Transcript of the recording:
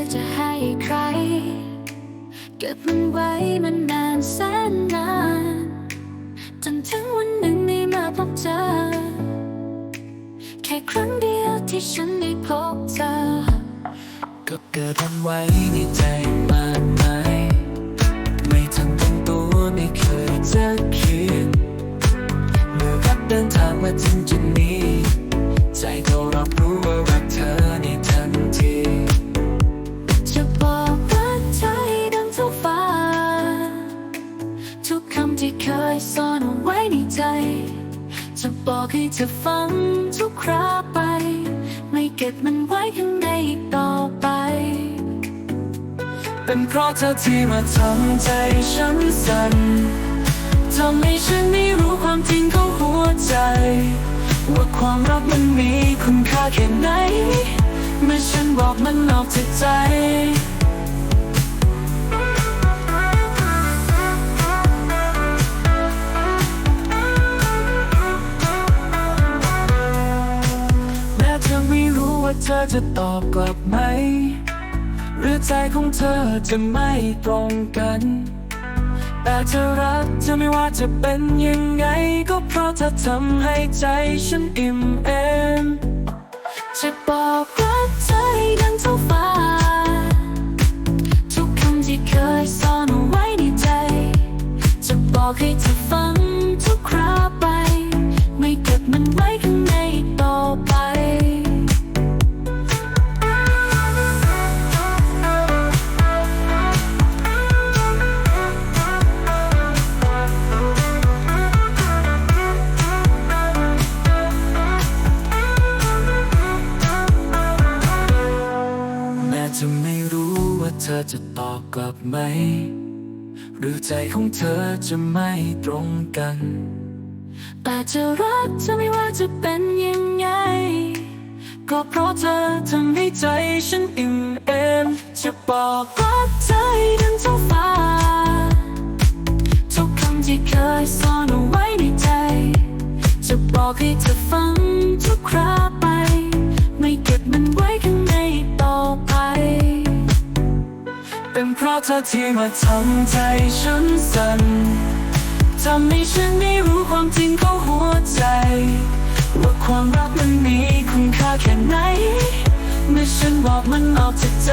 ยจะให้ใคร เก็บมันไว้มันนานแสนนานจนถึงวันหนึ่งได้มาพบเจอแค่ครั้งเดียวที่ฉันได้พบเธอ ก็เกิดมันไว้ในใจ ใจ จะบอกให้เธอฟังทุกคราไป ไม่เก็บมันไว้ข้างในอีกต่อไป เป็นเพราะเธอที่มาทำใจฉันสั่นทำให้ฉันไม่รู้ความจริงของหัวใจ ว่าความรักมันมีคุณค่าแค่ไหน เมื่อฉันบอกมันออกจากใจ เธอจะตอบกลับไหม หรือใจของเธอจะไม่ตรงกัน แต่เธอรักเธอไม่ว่าจะเป็นยังไง ก็เพราะเธอทำให้ใจฉันอิ่มเอมจะบอกรักใจดังเท่าฟ้า ทุกคำที่เคยซ่อนเอาไว้ในใจ จะบอกให้เธอ รู้ว่าเธอจะตอบกลับไหม หรือใจของเธอจะไม่ตรงกัน แต่จะรักเธอไม่ว่าจะเป็นยังไง ก็เพราะเธอทำให้ใจฉันอิ่มเอมจะบอกรักเธอใจดังเท่าฟ้าทุกคำที่เคยซ่อนเอาไว้ในใจ จะบอกให้เธอฟังทุกคราไป เพราะเธอที่มาทำใจฉันสั่นทำให้ฉันไม่รู้ความจริงของหัวใจ ว่าความรักมันมีคุณค่าแค่ไหน เมื่อฉันบอกมันออกจากใจ